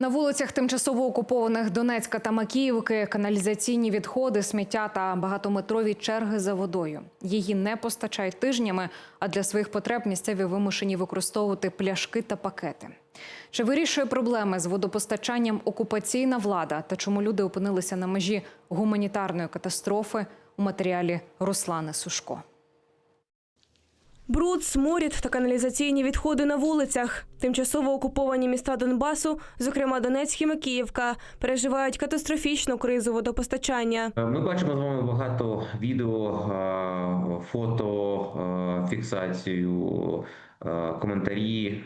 На вулицях тимчасово окупованих Донецька та Макіївки каналізаційні відходи, сміття та багатометрові черги за водою. Її не постачають тижнями, а для своїх потреб місцеві вимушені використовувати пляшки та пакети. Чи вирішує проблеми з водопостачанням окупаційна влада та чому люди опинилися на межі гуманітарної катастрофи у матеріалі Руслани Сушко? Бруд, сморід та каналізаційні відходи на вулицях. Тимчасово окуповані міста Донбасу, зокрема Донецьк і Макіївка, переживають катастрофічну кризу водопостачання. Ми бачимо з вами багато відео, е, фото, е, фіксацію, е, коментарі,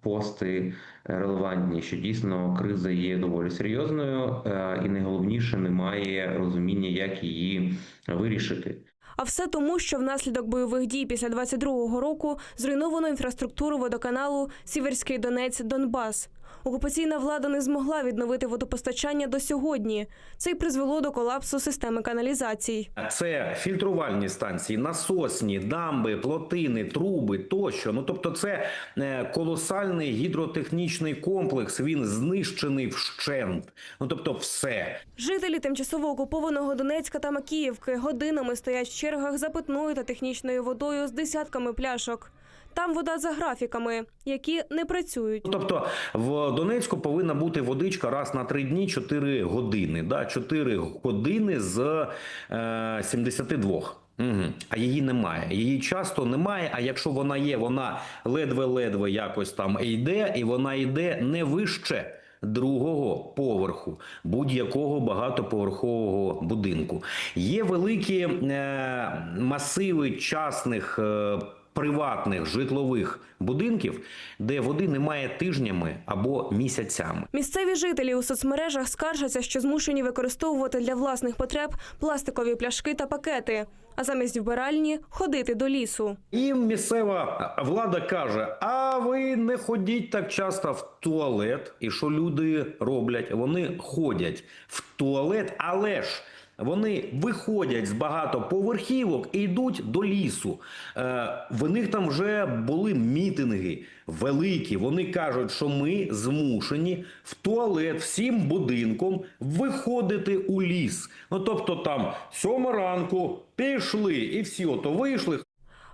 пости релевантні, що дійсно криза є доволі серйозною, і найголовніше немає розуміння, як її вирішити. А все тому, що внаслідок бойових дій після 22-го року зруйновано інфраструктуру водоканалу Сіверський Донець Донбас. Окупаційна влада не змогла відновити водопостачання до сьогодні. Це й призвело до колапсу системи каналізацій. Це фільтрувальні станції, насосні, дамби, плотини, труби тощо. Ну тобто, це е, колосальний гідротехнічний комплекс. Він знищений вщент. Ну тобто, все. Жителі тимчасово окупованого Донецька та Макіївки годинами стоять в чергах за питною та технічною водою з десятками пляшок. Там вода за графіками, які не працюють. Ну, Тобто в Донецьку повинна бути водичка раз на три дні, 4 години. Да? 4 години з е, 72. Угу. А її немає. Її часто немає. А якщо вона є, вона ледве-ледве якось там йде, і вона йде не вище. Другого поверху будь-якого багатоповерхового будинку є великі е, масиви частних е, приватних житлових будинків, де води немає тижнями або місяцями. Місцеві жителі у соцмережах скаржаться, що змушені використовувати для власних потреб пластикові пляшки та пакети, а замість вбиральні ходити до лісу. І місцева влада каже: а ви не ходіть так часто в туалет. І що люди роблять? Вони ходять в туалет, але ж. Вони виходять з багатоповерхівок і йдуть до лісу. Е, в них там вже були мітинги великі. Вони кажуть, що ми змушені в туалет всім будинком виходити у ліс. Ну тобто, там сьома ранку пішли, і всі ото вийшли.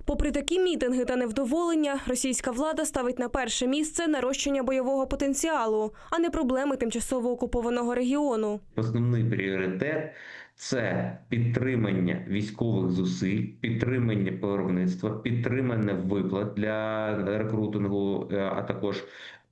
Попри такі мітинги та невдоволення, російська влада ставить на перше місце нарощення бойового потенціалу, а не проблеми тимчасово окупованого регіону. Основний пріоритет це підтримання військових зусиль, підтримання виробництва, підтримання виплат для рекрутингу, е, а також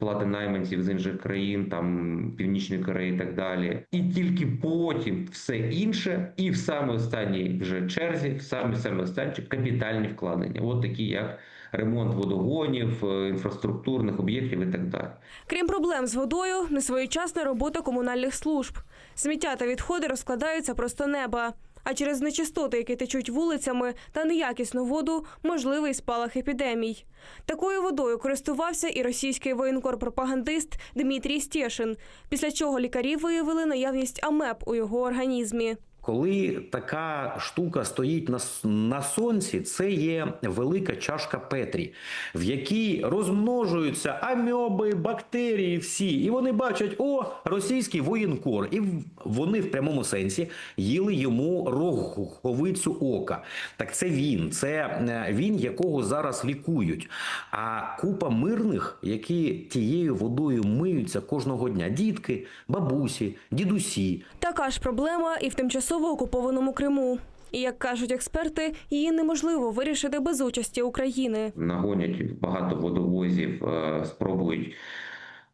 плати найманців з інших країн, там Північної Кореї і так далі. І тільки потім все інше, і в саме останній вже черзі, в саме саме останні капітальні вкладення, от такі як ремонт водогонів, е, інфраструктурних об'єктів і так далі. Крім проблем з водою, несвоєчасна робота комунальних служб. Сміття та відходи розкладаються просто неба. А через нечистоти, які течуть вулицями, та неякісну воду, можливий спалах епідемій. Такою водою користувався і російський воєнкор-пропагандист Дмитрій Стєшин, після чого лікарі виявили наявність АМЕП у його організмі. Коли така штука стоїть на, на сонці, це є велика чашка Петрі, в якій розмножуються амьоби, бактерії, всі. І вони бачать, о, російський воєнкор. І вони в прямому сенсі їли йому роговицю ока. Так це він, це е, він, якого зараз лікують. А купа мирних, які тією водою миються кожного дня. Дітки, бабусі, дідусі. Така ж проблема і в тимчасово окупованому Криму. І як кажуть експерти, її неможливо вирішити без участі України. нагонять багато водовозів, е, спробують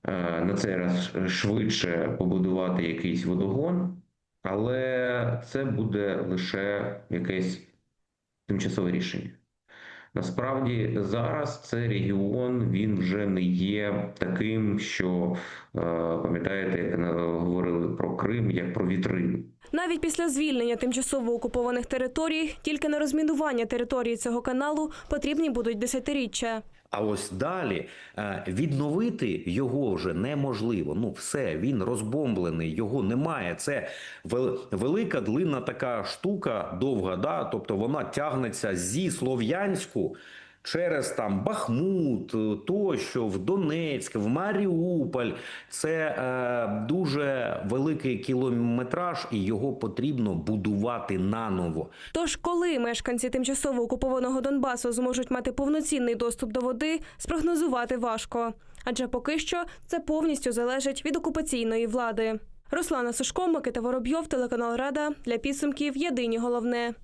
е, на цей раз швидше побудувати якийсь водогон, але це буде лише якесь тимчасове рішення. Насправді зараз цей регіон він вже не є таким, що е, пам'ятаєте, як говорили про Крим як про вітрину. Навіть після звільнення тимчасово окупованих територій, тільки на розмінування території цього каналу потрібні будуть десятиріччя. А ось далі е, відновити його вже неможливо. Ну, все, він розбомблений, його немає. Це вел- велика длинна така штука, довга, да? тобто вона тягнеться зі Слов'янську через там Бахмут, е, тощо в Донецьк, в Маріуполь. Це е, дуже великий кілометраж, і його потрібно будувати наново. Тож, коли мешканці тимчасово окупованого Донбасу зможуть мати повноцінний доступ до води, спрогнозувати важко. Адже поки що це повністю залежить від окупаційної влади. Руслана Сушко, Микита Воробйов, телеканал Рада для підсумків Єдині головне.